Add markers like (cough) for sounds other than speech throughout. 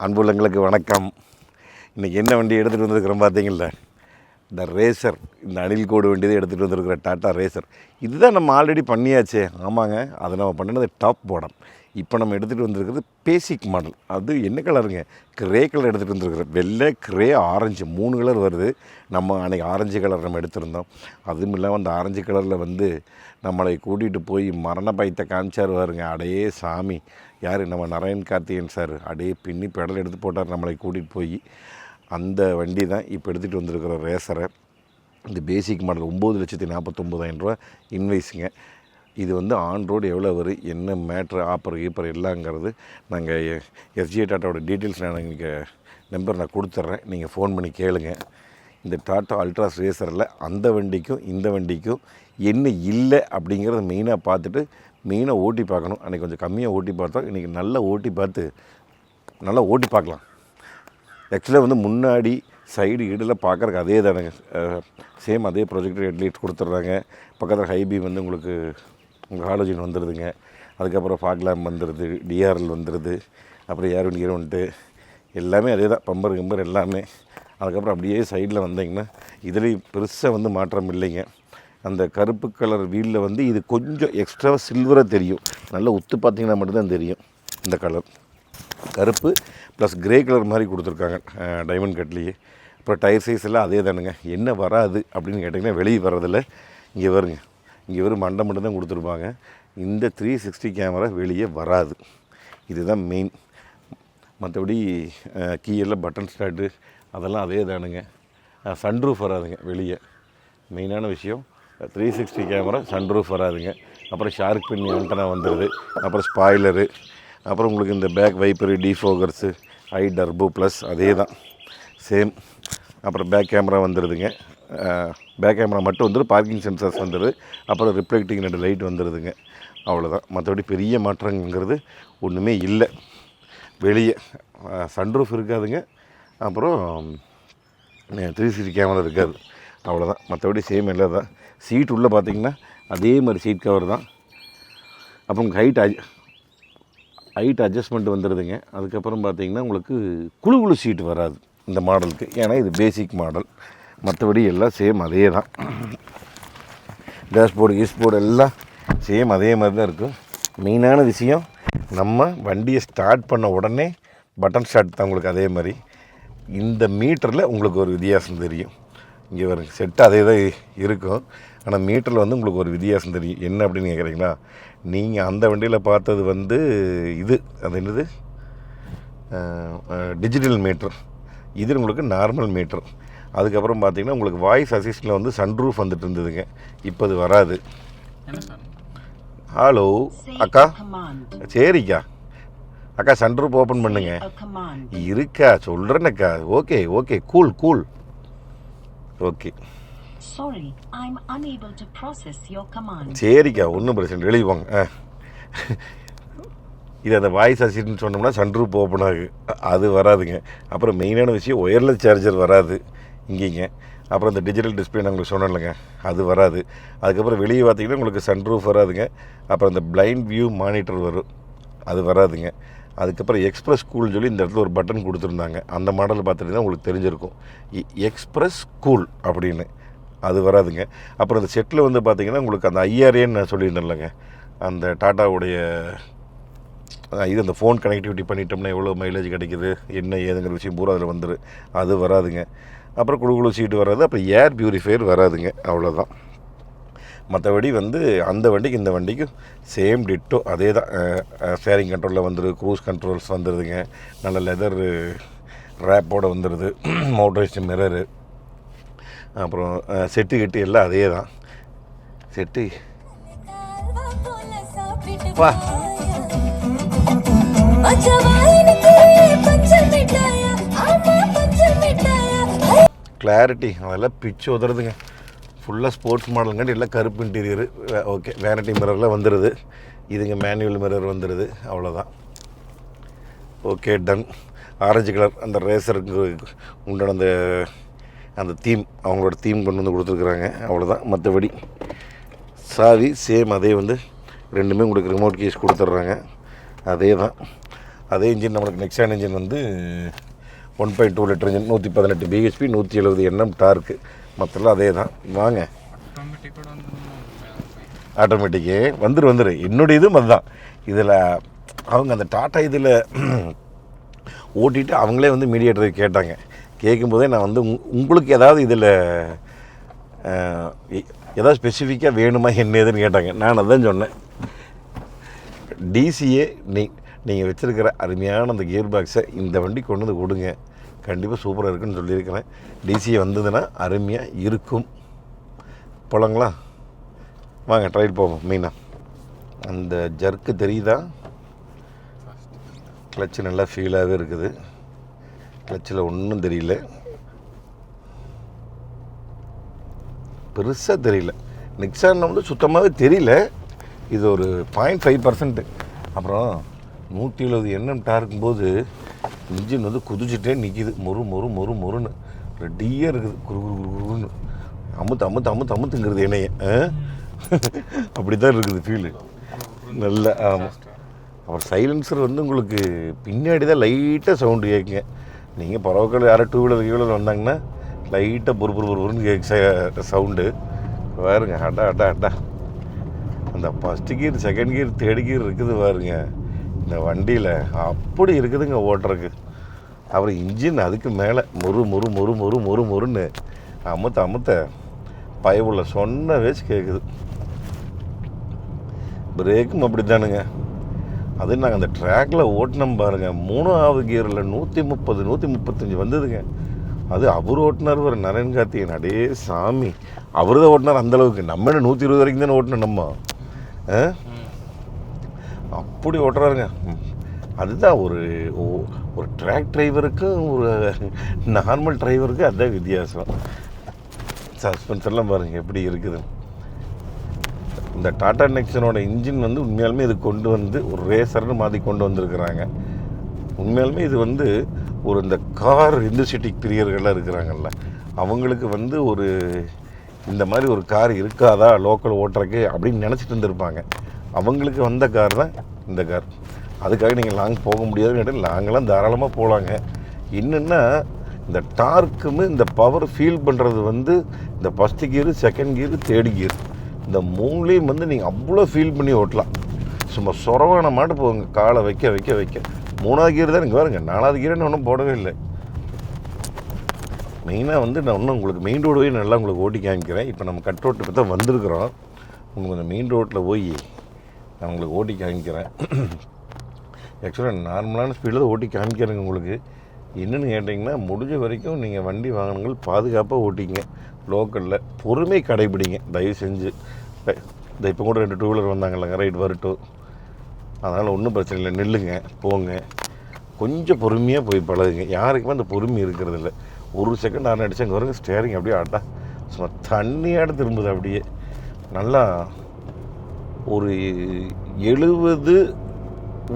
அன்புள்ளங்களுக்கு வணக்கம். இன்றைக்கி என்ன வண்டி எடுத்துகிட்டு வந்திருக்கிறோம் பார்த்தீங்களா இந்த ரேசர் இந்த அணில் கோடு வேண்டியதை எடுத்துகிட்டு வந்திருக்கிற டாட்டா ரேசர் இதுதான் நம்ம ஆல்ரெடி பண்ணியாச்சே. ஆமாங்க அதை நம்ம பண்ணினது டாப் மாடல் இப்போ நம்ம எடுத்துகிட்டு வந்திருக்கிறது பேசிக் மாடல் அது என்ன கலருங்க கிரே கலர் எடுத்துகிட்டு வந்திருக்கிறோம் வெள்ளை கிரே ஆரஞ்சு மூணு கலர் வருது. நம்ம அன்றைக்கி ஆரஞ்சு கலர் நம்ம எடுத்திருந்தோம். அதுவும் இல்லாமல் அந்த ஆரஞ்சு கலரில் வந்து நம்மளை கூட்டிகிட்டு போய் மரண பயத்தை காமிச்சார் வருங்க அடையே சாமி. யார்? நம்ம நரயன் கார்த்திகேயன் சார். அடையே பின்னி பெடல் எடுத்து போட்டார் நம்மளை கூட்டிகிட்டு போய். அந்த வண்டி தான் இப்போ எடுத்துகிட்டு வந்திருக்கிற ரேசரை இந்த பேசிக் மாடல் ஒம்பது லட்சத்தி நாற்பத்தொம்பதாயிரம் ரூபா இன்வைஸுங்க இது வந்து ஆன் ரோடு எவ்வளோ வரும் என்ன மேட்ரு ஆப்பர் கீப்பர் எல்லாங்கிறது நாங்கள் எஸ்ஜிஏ டாட்டாவோட டீட்டெயில்ஸ் நான் இங்கே நம்பர் நான் கொடுத்துட்றேன் நீங்கள் ஃபோன் பண்ணி கேளுங்க. இந்த டாட்டா அல்ட்ராஸ் ரேசரில் அந்த வண்டிக்கும் இந்த வண்டிக்கும் என்ன இல்லை அப்படிங்கிறத மெயினாக பார்த்துட்டு மெயினாக ஓட்டி பார்க்கணும். அன்றைக்கி கொஞ்சம் கம்மியாக ஓட்டி பார்த்தோம் இன்றைக்கி நல்லா ஓட்டி பார்த்து நல்லா ஓட்டி பார்க்கலாம். ஆக்சுவலாக வந்து முன்னாடி சைடு ஈடில் பார்க்குறக்கு அதே தானுங்க சேம் அதே ப்ரொஜெக்டர் ஹெட்லைட் கொடுத்துட்றாங்க. பக்கத்தில் ஹைபி வந்து உங்களுக்கு உங்கள் ஹாலோஜின் வந்துடுதுங்க அதுக்கப்புறம் ஃபாக் வந்துடுது டிஆர்எல் வந்துடுது அப்புறம் ஏர்வன் ஈரோன்ட்டு எல்லாமே அதே தான். பம்பர் கம்பர் எல்லாமே. அதுக்கப்புறம் அப்படியே சைடில் வந்தீங்கன்னா இதுலேயும் பெருசாக வந்து மாற்றம் இல்லைங்க. அந்த கருப்பு கலர் வீலில் வந்து இது கொஞ்சம் எக்ஸ்ட்ரா சில்வராக தெரியும். நல்லா உத்து பார்த்தீங்கன்னா மட்டும்தான் தெரியும் இந்த கலர் கருப்பு ப்ளஸ் கிரே கலர் மாதிரி கொடுத்துருக்காங்க டைமண்ட் கட்லேயே அப்புறம் டயர் சைஸ் எல்லாம் அதே தானுங்க. என்ன வராது அப்படின்னு கேட்டிங்கன்னா வெளியே வர்றதில்ல. இங்கே வருங்க. இங்கே வெறும் மண்டை மட்டும் தான் கொடுத்துருப்பாங்க. இந்த த்ரீ சிக்ஸ்டி கேமரா வெளியே வராது. இதுதான் மெயின் மற்றபடி கீழே பட்டன் ஸ்டார்ட்டு அதெல்லாம் அதே தானுங்க. சன்ரூஃப் வராதுங்க வெளியே. மெயினான விஷயம் த்ரீ சிக்ஸ்டி கேமரா சன்ரூஃப் வராதுங்க. அப்புறம் ஷார்க் பின் ஆண்டனா வந்துடுது அப்புறம் ஸ்பாய்லரு அப்புறம் உங்களுக்கு இந்த back wiper defoggers i turbo plus அதே தான் சேம் அப்புறம் பேக் கேமரா வந்துடுதுங்க பேக் கேமரா மட்டும் வந்துடும் பார்க்கிங் சென்சர்ஸ் வந்துடுது அப்புறம் ரிஃப்ளெக்டிங் ரெண்டு லைட் வந்துடுதுங்க அவ்வளோதான் மற்றபடி பெரிய மாற்றங்கிறது ஒன்றுமே இல்லை. வெளியே சன்ரூஃப் இருக்காதுங்க. அப்புறம் த்ரீ சிக்ஸ்டி கேமரா இருக்காது. அவ்வளோதான் மற்றபடி சேம் இல்லை தான் சீட் உள்ளே பார்த்தீங்கன்னா அதே மாதிரி சீட் கவர் தான். அப்புறம் ஹைட் ஹைட் அட்ஜஸ்ட்மெண்ட் வந்துடுதுங்க அதுக்கப்புறம் பார்த்திங்கன்னா உங்களுக்கு குழு குழு சீட் வராது இந்த மாடலுக்கு. ஏன்னா இது பேசிக் மாடல் மற்றபடி எல்லாம் சேம் அதே தான். டேஷ்போர்டு கீஸ்போர்டு எல்லாம் சேம் அதே மாதிரி தான் இருக்கும். மெயினான விஷயம் நம்ம வண்டியை ஸ்டார்ட் பண்ண உடனே பட்டன் ஸ்டார்ட் தான் உங்களுக்கு அதே மாதிரி. இந்த மீட்டரில் உங்களுக்கு ஒரு வித்தியாசம் தெரியும். இங்கே வரும் செட்டு அதே தான் இருக்கும். ஆனால் மீட்டரில் வந்து உங்களுக்கு ஒரு வித்தியாசம் தெரியும். என்ன அப்படின்னு கேட்குறீங்களா நீங்கள் அந்த வண்டியில் பார்த்தது வந்து இது. அது என்னது? டிஜிட்டல் மீட்டர் இது உங்களுக்கு நார்மல் மீட்டர் அதுக்கப்புறம் பார்த்தீங்கன்னா உங்களுக்கு வாய்ஸ் அசிஸ்டில் வந்து சன்ரூஃப் வந்துட்டு இருந்ததுங்க. இப்போ அது வராது. ஹலோ அக்கா? சரிக்கா. அக்கா சன்ரூஃப் ஓப்பன் பண்ணுங்க. இருக்கா? சொல்கிறேனக்கா okay okay cool cool okay Sorry, I'm unable to process your command. சரிக்கா ஒன்றும் பிரச்சனை இல்லை, வெளியே ஆ இது அந்த வாய்ஸ் அசிஸ்டன்ட் சொன்னோம்னா சன்ரூப் ஓப்பன் ஆகு அது வராதுங்க. அப்புறம் மெயினான விஷயம் ஒயர்லெஸ் சார்ஜர் வராது. இங்கேங்க. அப்புறம் இந்த டிஜிட்டல் டிஸ்பிளே நான் உங்களுக்கு சொன்னேன்லங்க. அது வராது. அதுக்கப்புறம் வெளியே பார்த்தீங்கன்னா உங்களுக்கு சன்ரூஃப் வராதுங்க. அப்புறம் இந்த பிளைண்ட் வியூ மானிட்டர் வரும். அது வராதுங்க. அதுக்கப்புறம் எக்ஸ்பிரஸ் ஸ்கூல்னு சொல்லி இந்த இடத்துல ஒரு பட்டன் கொடுத்துருந்தாங்க. அந்த மாடல் பார்த்துட்டு உங்களுக்கு தெரிஞ்சிருக்கும். இ- எக்ஸ்பிரஸ் கூல் அப்படின்னு. அது வராதுங்க. அப்புறம் இந்த செட்டில் வந்து பார்த்தீங்கன்னா உங்களுக்கு அந்த ஐஆர்ஏன்னு நான் சொல்லியிருந்தேன்லங்க. அந்த டாட்டாவுடைய இது அந்த ஃபோன் கனெக்டிவிட்டி பண்ணிட்டோம்னா எவ்வளோ மைலேஜ் கிடைக்குது என்ன ஏதுங்கிற விஷயம் பூரா அதில் வந்துடும் அது வராதுங்க. அப்புறம் குழு குழு சீட்டு வராது. அப்புறம் ஏர் பியூரிஃபையர் வராதுங்க. அவ்வளோதான் மற்றபடி வந்து அந்த வண்டிக்கு இந்த வண்டிக்கும் சேம் டிட்டோ அதே தான் ஸ்டேரிங் கண்ட்ரோலில் வந்துடுது க்ரூஸ் கண்ட்ரோல்ஸ் வந்துடுதுங்க நல்ல லெதர் ரேப்போடு வந்துடுது மோட்டரைஸ்டு மிரரு அப்புறம் செட்டு கிட்டு எல்லாம் அதே தான் செட்டு. வா. கிளாரிட்டி அதெல்லாம் பிச்சு உதறதுங்க. ஃபுல்லாக ஸ்போர்ட்ஸ் மாடலுங்காட்டி எல்லாம் கருப்பு இன்டீரியரு ஓகே வேனட்டி மிரர்லாம் வந்துடுது இதுங்க மேனுவல் மிரர் வந்துடுது அவ்வளோதான் ஓகே டன் ஆரஞ்சு கலர் அந்த ரேசருக்கு உண்டான அந்த அந்த தீம் அவங்களோட தீம் கொண்டு வந்து கொடுத்துருக்குறாங்க. அவ்வளோதான் மற்றபடி சாவி சேம் அதே வந்து ரெண்டுமே உங்களுக்கு ரிமோட் கேஸ் கொடுத்துட்றாங்க. அதே தான் அதே இன்ஜின் நம்மளுக்கு நெக்ஸான் இன்ஜின் வந்து one point two litre engine நூற்றி பதினெட்டு பிஹெச்பி நூற்றி எழுபது எண்ணம் டார்க்கு மற்றெல்லாம் அதே தான் வாங்க. ஆட்டோமேட்டிக்கு வந்துரு வந்துரு. என்னுடைய இதுவும் அதுதான். இதில் அவங்க அந்த டாட்டா இதில் (clears throat) ஓட்டிட்டு அவங்களே வந்து மீடியேட்டரை கேட்டாங்க. கேட்கும்போதே நான் வந்து உங்- உங்களுக்கு ஏதாவது இதில் ஏதாவது ஸ்பெசிஃபிக்காக வேணுமா என்ன ஏதுன்னு கேட்டாங்க. நான் அதான் சொன்னேன். டிசியே நீ நீங்கள் வச்சுருக்கிற அருமையான அந்த கியர் பாக்ஸை இந்த வண்டி கொண்டு வந்து கொடுங்க. கண்டிப்பாக சூப்பராக இருக்குன்னு சொல்லியிருக்கிறேன். டிசிஏ வந்ததுன்னா அருமையாக இருக்கும். போலங்களா? வாங்க ட்ரைல் போவோம். மீனா அந்த ஜர்க்கு தெரியுதா? கிளச்சு நல்லா ஃபீலாகவே இருக்குது. கிளச்சில் ஒன்றும் தெரியல. பெருசாக தெரியல. நிக்சான் வந்து சுத்தமாகவே தெரியல. இது ஒரு பாயிண்ட் ஃபைவ் பர்சன்ட்டு அப்புறம் நூற்றி எழுபது எண்ணம் டார்க்கும்போது இன்ஜின் வந்து குதிச்சுட்டே நிற்கிது மொறு மொறு மொறு மொறுன்னு. ரெடியாக இருக்குது. குரு குரு குரு குருன்னு அமுத்து அமுத்து அமுத்து அமுத்துங்கிறது என்னைய. அப்படி தான் இருக்குது ஃபீலு நல்ல ஆமாம் அப்புறம் சைலன்சர் வந்து உங்களுக்கு பின்னாடி தான் லைட்டாக சவுண்டு கேட்குங்க நீங்கள் பரவக்கள் யாரும் டூ வீலர் வீலர் வந்தாங்கன்னா லைட்டாக பொறு பொறு பொறுன்னு கேட்க சவுண்டு பாருங்க அடா அடா அடா. அந்த first gear second gear third gear இருக்குது பாருங்க. இந்த வண்டியில் அப்படி இருக்குதுங்க ஓட்டுறதுக்கு. அப்புறம் இன்ஜின் அதுக்கு மேலே மொறு மொறு மொறு மொறு மொறு மொறுன்னு அமுத்த அமுத்த பயவுள்ள சொன்ன வேச்சு கேட்குது பிரேக்கும் அப்படி தானுங்க அது நாங்கள் அந்த ட்ராக்ல ஓட்டினோம் பாருங்க. மூணாவது கியரில் நூற்றி முப்பது நூற்றி முப்பத்தஞ்சு வந்ததுங்க. அது அவர் ஓட்டினார் ஒரு நரேன் கார்த்திகன் அடே சாமி. அவர் தான் ஓட்டினார் அந்த அளவுக்கு. நம்ம என்ன நூற்றி இருபது வரைக்கும் தானே ஓட்டினோம் நம்ம? ஆ? அப்படி ஓட்டுறாருங்க. அதுதான் ஒரு ஓ- ஒரு ட்ராக் டிரைவருக்கும் ஒரு நார்மல் டிரைவருக்கும் அதுதான் வித்தியாசம். சஸ்பென்ஸ் எல்லாம் பாருங்கள் எப்படி இருக்குது இந்த டாடா நெக்ஸனோட இன்ஜின் வந்து உண்மையாலுமே இது கொண்டு வந்து ஒரு ரேசர்னு மாதிரி கொண்டு வந்திருக்கிறாங்க. உண்மையாலுமே இது வந்து ஒரு இந்த கார் இண்டஸ்ட்ரிட்டிக் பிரியர்கள்லாம் இருக்கிறாங்கல்ல அவங்களுக்கு வந்து ஒரு இந்த மாதிரி ஒரு கார் இருக்காதா லோக்கல் ஓட்டுறக்கு அப்படின்னு நினச்சிட்டு இருந்திருப்பாங்க. அவங்களுக்கு வந்த கார் தான் இந்த கார். அதுக்காக நீங்கள் லாங் போக முடியாதுன்னு கேட்டால் லாங்கெல்லாம் தாராளமாக போகலாங்க என்னென்னா இந்த டார்க்குமே இந்த பவர் ஃபீல் பண்ணுறது வந்து இந்த first gear second gear third gear இந்த மூணுலேயும் வந்து நீங்கள் அவ்வளோ ஃபீல் பண்ணி ஓட்டலாம். சும்மா சொரவான மாட்டு போங்க காலை வைக்க வைக்க வைக்க. மூணாவது கீரை தான் இங்கே பாருங்க. நாலாவது கீரைன்னு ஒன்றும் போடவே இல்லை. மெயினாக வந்து நான் இன்னும் உங்களுக்கு மெயின் ரோடு நல்லா உங்களுக்கு ஓட்டி காமிக்கிறேன். இப்போ நம்ம கட் ரோட்டு தான் வந்திருக்கிறோம். உங்களுக்கு அந்த மெயின் ரோட்டில் போய் நான் உங்களுக்கு ஓட்டி காமிக்கிறேன். ஆக்சுவலாக நார்மலான ஸ்பீடில் தான் ஓட்டி காமிக்கிறேங்க உங்களுக்கு. என்னென்னு கேட்டிங்கன்னா முடிஞ்ச வரைக்கும் நீங்கள் வண்டி வாகனங்கள் பாதுகாப்பாக ஓட்டிங்க. லோக்கலில் பொறுமை கடைபிடிங்க. தயவு செஞ்சு. இந்த இப்போ கூட ரெண்டு டூ வீலர் வந்தாங்கல்லங்க ரைட் வரட்டும். அதனால் ஒன்றும் பிரச்சனை இல்லை. நில்லுங்க போங்க. கொஞ்சம் பொறுமையாக போய் பழகுங்க. யாருக்குமே அந்த பொறுமை இருக்கிறது இல்லை. ஒரு செகண்ட் ஆன் அடிச்சு அங்கே ஸ்டேரிங் அப்படியே ஆட்டா. சும்மா தண்ணியாட திரும்புது அப்படியே. நல்லா ஒரு எழுபது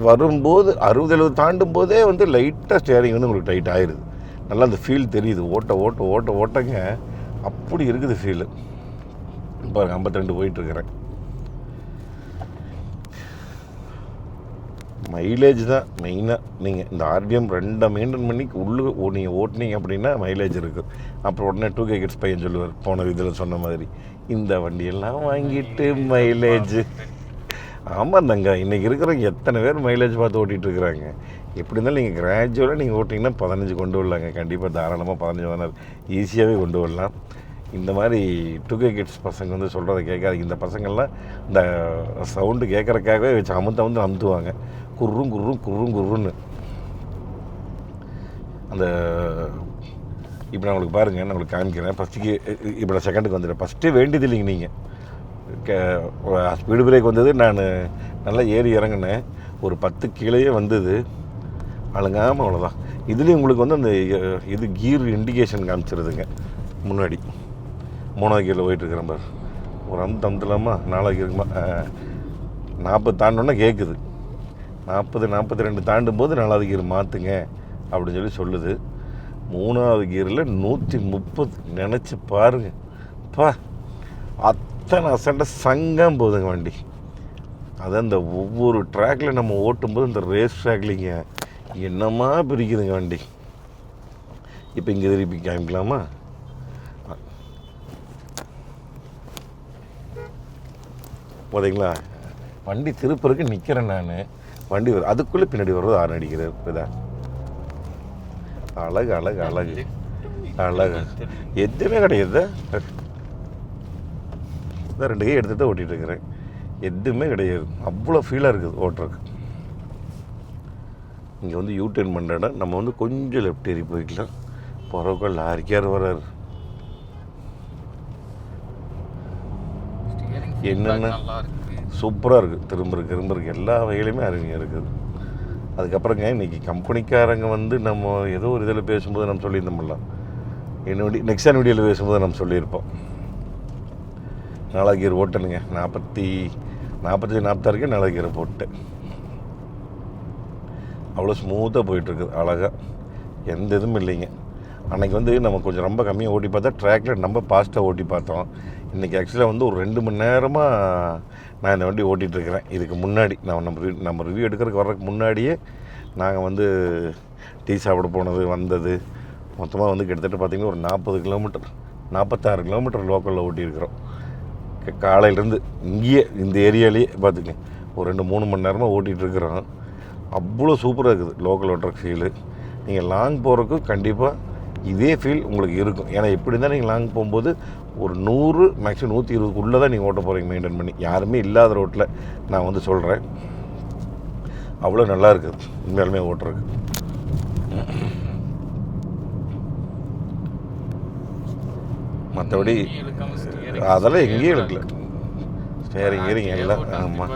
வரும்போது அறுபது எழுபது தாண்டும் போதே வந்து லைட்டாக ஸ்டேரிங் வந்து உங்களுக்கு டைட் ஆயிடுது நல்லா அந்த ஃபீல் தெரியுது. ஓட்ட ஓட்ட ஓட்ட ஓட்டங்க. அப்படி இருக்குது ஃபீலு பாருங்க ஐம்பத்தி ரெண்டு போயிட்டுருக்கிறேன். மைலேஜ் தான் மெயினாக நீங்கள் இந்த ஆர்பிஎம் ரெண்டை மெயின்டைன் பண்ணி உள்ளே நீங்கள் ஓட்டுனீங்க அப்படின்னா மைலேஜ் இருக்குது அப்புறம் உடனே டூ கே கிட்ஸ் பையன் சொல்லுவார் போன இதில் சொன்ன மாதிரி இந்த வண்டியெல்லாம் வாங்கிட்டு மைலேஜ் ஆமாம் தங்க இன்றைக்கி இருக்கிறவங்க எத்தனை பேர் மைலேஜ் பார்த்து ஓட்டிகிட்டு இருக்கிறாங்க. எப்படி இருந்தாலும் நீங்கள் கிராஜுவலாக நீங்கள் ஓட்டிங்கன்னா பதினஞ்சு கொண்டு வரலாங்க. கண்டிப்பாக தாராளமாக பதினஞ்சு வரலாம் ஈஸியாகவே கொண்டு வரலாம். இந்த மாதிரி டுகே கிட்ஸ் பசங்க வந்து சொல்கிறத கேட்காதீங்க. இந்த பசங்கள்லாம் இந்த சவுண்டு கேட்குறக்காகவே வச்சு அமுத்த அமுத்து அமுத்துவாங்க. குர்ரும் குர்ரும் குர்ரும் குர்ருன்னு. அந்த இப்போ நான் உங்களுக்கு பாருங்கள் நான் உங்களுக்கு காமிக்கிறேன். ஃபஸ்ட்டுக்கு இப்போ நான் செகண்டுக்கு வந்துடுறேன் ஃபஸ்ட்டே வேண்டியது இல்லைங்க நீங்கள் ஸ்பீடு பிரேக் வந்தது. நான் நல்லா ஏறி இறங்கினேன். ஒரு பத்து கீழேயே வந்தது. அழுங்காமல் அவ்வளோதான் இதுலேயும் உங்களுக்கு வந்து அந்த இது கீர் இண்டிகேஷன் காமிச்சிருதுங்க. முன்னாடி. மூணாவது கீரில் போயிட்டுருக்கிறேன் பாரு. ஒரு அமுத்து அமுத்தலாமா நாலாவது கீருக்குமா நாற்பது தாண்டோன்னா கேட்குது நாற்பது நாற்பத்தி ரெண்டு தாண்டும் போது நாலாவது கீர் மாற்றுங்க அப்படின்னு சொல்லி சொல்லுது. மூணாவது கீரில் நூற்றி முப்பது நினச்சி பாருங்கள் பா அத்தனை அசண்ட சங்கம் போகுதுங்க வண்டி. அது அந்த ஒவ்வொரு ட்ராக்ல நம்ம ஓட்டும்போது இந்த ரேஸ் ட்ராக்லிங்க என்னம்மா பிரிக்குதுங்க வண்டி? இப்போ இங்கே திருப்பி காமிக்கலாமா? போதைங்களா? வண்டி திருப்பருக்கு நிற்கிறேன் நான். வண்டி வரும் அதுக்குள்ளே பின்னாடி வர்றது ஆறு அடிக்கிறார் இப்போதா அழகு அழகு அழகு. அழகு. எதுவுமே கிடையாது. இதான் ரெண்டு கை எடுத்துகிட்டு ஓட்டிகிட்டு இருக்கிறேன். எதுவுமே கிடையாது. அவ்வளோ ஃபீலாக இருக்குது ஓட்டுறதுக்கு. இங்கே வந்து யூடர்ன் பண்ணுற இடம் நம்ம வந்து கொஞ்சம் லெஃப்ட் ஏறி போய்க்கலாம். போகிறவங்க லாரிக்கார் வர்றாரு என்னென்ன? சூப்பராக இருக்குது திரும்ப திரும்புறக்கு எல்லா வகையிலுமே அருமையாக இருக்குது. அதுக்கப்புறங்க இன்றைக்கி கம்பெனிக்காரங்க வந்து நம்ம ஏதோ ஒரு இதில் பேசும்போது நம்ம சொல்லியிருந்தோம்ல. என்னுடைய நெக்ஸ்ட் வீடியோவில் பேசும்போது நம்ம சொல்லியிருப்போம். நாலாகீர் ஓட்டணுங்க நாற்பத்தி நாற்பத்தஞ்சு நாற்பத்தாறுக்கே நாலாகீரை போட்டேன். அவ்வளோ ஸ்மூத்தாக போயிட்டுருக்குது அழகாக எந்த இதுவும் இல்லைங்க. அன்னைக்கு வந்து நம்ம கொஞ்சம் ரொம்ப கம்மியாக ஓட்டி பார்த்தா ட்ராக்கில் நம்ம ஃபாஸ்ட்டாக ஓட்டி பார்த்தோம். இன்றைக்கி ஆக்சுவலாக வந்து ஒரு ரெண்டு மணி நேரமாக நான் இந்த வண்டி ஓட்டிகிட்டு இருக்கிறேன். இதுக்கு முன்னாடி நான் நம்ம நம்ம ரிவ்யூ எடுக்கிறதுக்கு வர்றதுக்கு முன்னாடியே நாங்கள் வந்து டீ சாப்பிட போனது வந்தது. மொத்தமாக வந்து கிட்டத்தட்ட பார்த்திங்கன்னா ஒரு நாற்பது கிலோமீட்டர் நாற்பத்தாறு கிலோமீட்டர் லோக்கலில் ஓட்டியிருக்கிறோம் காலையிலேருந்து இங்கேயே இந்த ஏரியாலேயே பார்த்துக்கங்க ஒரு ரெண்டு மூணு மணி நேரமாக ஓட்டிகிட்டு இருக்கிறோம். அவ்வளோ சூப்பராக இருக்குது. லோக்கல் ஓட்டுற ஃபீலு நீங்கள் லாங் போகிறதுக்கு கண்டிப்பாக இதே ஃபீல் உங்களுக்கு இருக்கும். ஏன்னா எப்படி இருந்தால் நீங்கள் லாங் போகும்போது ஒரு நூறு மேக்ஸிமம் நூற்றி இருபதுக்குள்ளே தான் நீங்கள் ஓட்ட போகிறீங்க மெயின்டைன் பண்ணி. யாருமே இல்லாத ரோட்டில் நான் வந்து சொல்கிறேன் அவ்வளோ நல்லா இருக்குது. உண்மையாலுமே ஓட்டுறதுக்கு. மற்றபடி அதெல்லாம் எங்கேயும் எடுக்கல. ஸ்டேரிங் கீரிங் எல்லாம் ஆமாம்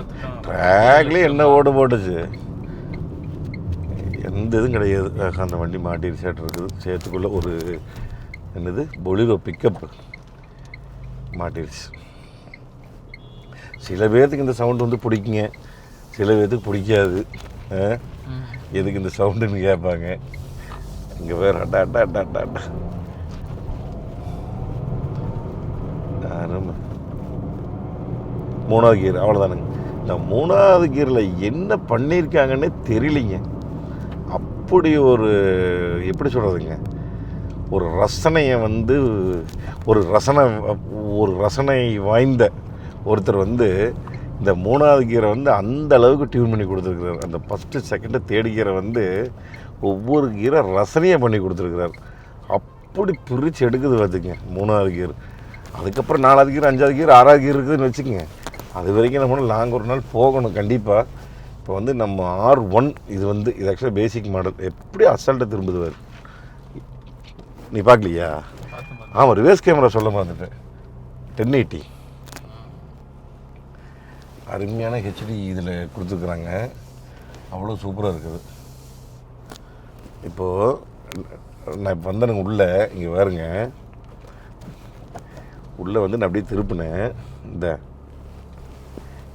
ட்ராக்லேயே என்ன ஓடு போட்டுச்சு? எந்த இதுவும் கிடையாது. அந்த வண்டி மாட்டி சேட்டு இருக்குது. சேத்துக்குள்ளே ஒரு என்னது பொலிரோ பிக்கப் மாட்டிருச்சு. சில பேர்த்துக்கு இந்த சவுண்ட் வந்து பிடிக்குங்க. சில பேர்த்துக்கு பிடிக்காது. எதுக்கு இந்த சவுண்டுன்னு கேட்பாங்க. இங்கே வேறு அட்டா அட்டா அட்டா அட்டா அட்டா அருமை மூணாவது கீர் அவ்வளோதானுங்க இந்த மூணாவது கீரில் என்ன பண்ணியிருக்காங்கன்னே தெரியலிங்க. அப்படி ஒரு எப்படி சொல்கிறதுங்க ஒரு ரசனையை வந்து ஒரு ரசனை ஒரு ரசனை வாய்ந்த ஒருத்தர் வந்து இந்த மூணாவது கீரை வந்து அந்த அளவுக்கு டியூன் பண்ணி கொடுத்துருக்குறாரு. அந்த ஃபஸ்ட்டு செகண்டு தேர்ட் கீரை வந்து ஒவ்வொரு கீரை ரசனையை பண்ணி கொடுத்துருக்குறாரு. அப்படி பிரித்து எடுக்குது பார்த்துங்க மூணாவது கீர். அதுக்கப்புறம் நாலாவது கீர் அஞ்சாவது கீர் ஆறாவது கீர் இருக்குதுன்னு வச்சுக்கோங்க. அது வரைக்கும் நம்ம லாங் ஒரு நாள் போகணும் கண்டிப்பாக இப்போ வந்து நம்ம ஆர் ஒன் இது வந்து இது ஆக்சுவலாக பேசிக் மாடல் எப்படி அசல்ட்டை திரும்புதுவார்? நீ பார்க்கலையா ஆமாம் ரிவர்ஸ் கேமரா சொல்ல மறந்துட்டேன். டென் எயிட்டி அருமையான ஹெச்டி இதில் கொடுத்துருக்குறாங்க. அவ்வளோ சூப்பராக இருக்குது. இப்போது நான் இப்போ வந்தேனுங்க உள்ளே இங்கே பாருங்க. உள்ளே வந்து நான் அப்படியே திருப்பினேன். இந்த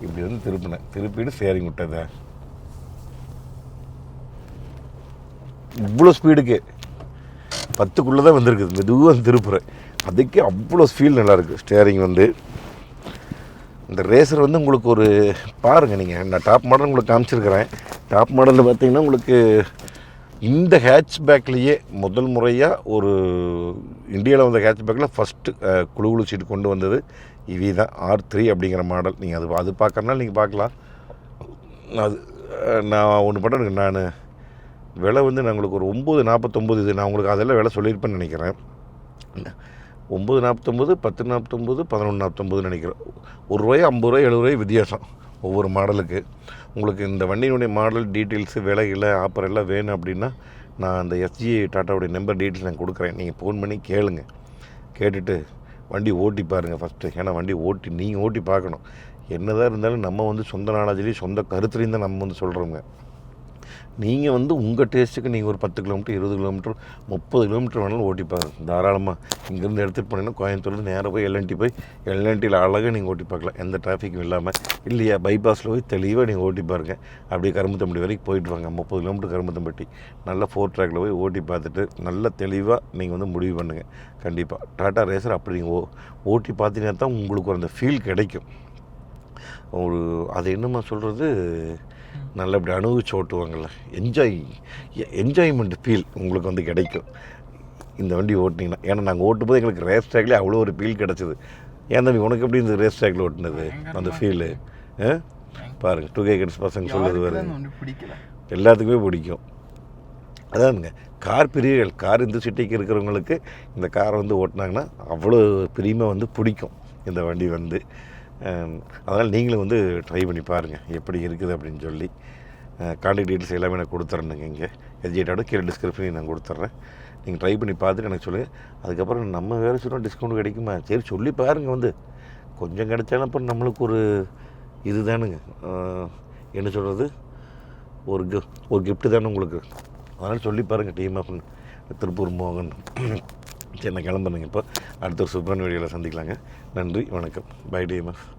இப்படி வந்து திருப்பினேன் திருப்பிட்டு ஸ்டேரிங் விட்டதை. இவ்வளோ ஸ்பீடுக்கு பத்துக்குள்ளே தான் வந்திருக்குது மெதுவாக திருப்புறேன். அதுக்கே அவ்வளோ ஃபீல் நல்லாயிருக்கு ஸ்டேரிங் வந்து. இந்த ரேசர் வந்து உங்களுக்கு ஒரு பாருங்கள் நீங்கள் நான் டாப் மாடல் உங்களுக்கு காமிச்சிருக்கிறேன். டாப் மாடலில் பார்த்தீங்கன்னா உங்களுக்கு இந்த ஹேட்ச் பேக்லேயே முதல் முறையாக ஒரு இந்தியாவில் வந்த ஹேட்ச்பேக்கில் ஃபஸ்ட்டு குழு குழு சீட்டு கொண்டு வந்தது இவி தான் ஆர் த்ரீ அப்படிங்கிற மாடல் நீங்கள் அது அது பார்க்குறதுனால நீங்கள் பார்க்கலாம். அது நான் ஒன்று பண்ணுறேங்க நான் விலை வந்து நான் உங்களுக்கு ஒரு ஒம்பது நாற்பத்தொம்பது இது நான் உங்களுக்கு அதெல்லாம் விலை சொல்லியிருப்பேன்னு நினைக்கிறேன். ஒம்பது நாற்பத்தொம்பது பத்து நாற்பத்தொம்பது பதினொன்று நாற்பத்தொம்பது நினைக்கிறேன். ஒரு ரூபாய் ஐம்பது ரூபாய் எழுபது ரூபாய் வித்தியாசம் ஒவ்வொரு மாடலுக்கு உங்களுக்கு இந்த வண்டியினுடைய மாடல் டீட்டெயில்ஸு விலையில் ஆஃபர் எல்லாம் வேணும் அப்படின்னா நான் அந்த எஸ்ஜி டாட்டாவுடைய நம்பர் டீட்டெயில்ஸ் நான் கொடுக்குறேன். நீங்கள் ஃபோன் பண்ணி கேளுங்க. கேட்டுட்டு வண்டி ஓட்டி பாருங்கள் ஃபஸ்ட்டு ஏன்னா வண்டி ஓட்டி நீங்கள் ஓட்டி பார்க்கணும். என்னதான் இருந்தாலும் நம்ம வந்து சொந்த நாலேஜ்லேயும் சொந்த கருத்துலேயும் தான் நம்ம வந்து சொல்கிறோங்க நீங்கள் வந்து உங்கள் டேஸ்ட்டுக்கு நீங்கள் ஒரு பத்து கிலோமீட்டர் இருபது கிலோமீட்டர் முப்பது கிலோமீட்டர் வேணாலும் ஓட்டி பாருங்க. தாராளமாக இங்கேருந்து எடுத்துகிட்டு போனீங்கன்னா கோயம்புத்தூர்லேருந்து நேராக போய் எல்என்டி போய் எல்என்டியில் அழகாக நீங்கள் ஓட்டி பார்க்கலாம். எந்த டிராஃபிக்கும் இல்லாமல் இல்லையா பைபாஸில் போய் தெளிவாக நீங்கள் ஓட்டி பாருங்க. அப்படியே கரும்புத்தம்பட்டி வரைக்கும் போயிட்டு வாங்க. முப்பது கிலோமீட்டர் கரும்புத்தம்பட்டி நல்லா ஃபோர் ட்ராக்கில் போய் ஓட்டி பார்த்துட்டு நல்ல தெளிவாக நீங்கள் வந்து முடிவு பண்ணுங்கள் கண்டிப்பாக டாட்டா ரேசர் அப்படி நீங்கள் ஓ ஓட்டி பார்த்தீங்கன்னா தான் உங்களுக்கு அந்த ஃபீல் கிடைக்கும். ஒரு அது என்னம்மா சொல்கிறது நல்லபடி அனுபவிச்சு ஓட்டுவாங்கள்ல. என்ஜாய் என்ஜாய்மெண்ட் ஃபீல் உங்களுக்கு வந்து கிடைக்கும். இந்த வண்டி ஓட்டினீங்கன்னா ஏன்னா நாங்கள் ஓட்டும்போது எங்களுக்கு ரேஸ் ட்ராக்லேயே அவ்வளோ ஒரு ஃபீல் கிடச்சிது. ஏன் தம்பி உனக்கு எப்படி இந்த ரேஸ் ட்ராக்ல ஓட்டினது? அந்த ஃபீலு பாருங்கள் டூ கே கிட்ஸ் பசங்க சொல்லுது பிடிக்கல. எல்லாத்துக்குமே பிடிக்கும். அதானுங்க கார் பிரியர்கள் கார் இந்த சிட்டிக்கு இருக்கிறவங்களுக்கு இந்த காரை வந்து ஓட்டினாங்கன்னா அவ்வளோ பிரியமாக வந்து பிடிக்கும். இந்த வண்டி வந்து. அதனால் நீங்களும் வந்து ட்ரை பண்ணி பாருங்கள் எப்படி இருக்குது அப்படின்னு சொல்லி. கான்டாக்ட் டீட்டெயில்ஸ் எல்லாமே நான் கொடுத்துட்றேனுங்க இங்கே. எஜிஏட்டோட கீழே டிஸ்கிரிப்ஷனையும் நான் கொடுத்துட்றேன் நீங்கள் ட்ரை பண்ணி பார்த்துட்டு எனக்கு சொல்லுங்கள் அதுக்கப்புறம் நம்ம வேறு சொன்னால் டிஸ்கவுண்ட் கிடைக்குமா? சரி சொல்லி பாருங்கள் வந்து. கொஞ்சம் கிடைச்சாலும் அப்புறம் நம்மளுக்கு ஒரு இது தானுங்க என்ன சொல்கிறது ஒரு கி ஒரு கிஃப்ட்டு தானே உங்களுக்கு. அதனால் சொல்லி பாருங்கள் டீம் ஆஃப் திருப்பூர் மோகன். சரி நான் கிளம்புறேங்க இப்போ? அடுத்த ஒரு சூப்பரான வீடியோவில் சந்திக்கலாங்க. நன்றி வணக்கம். By TMF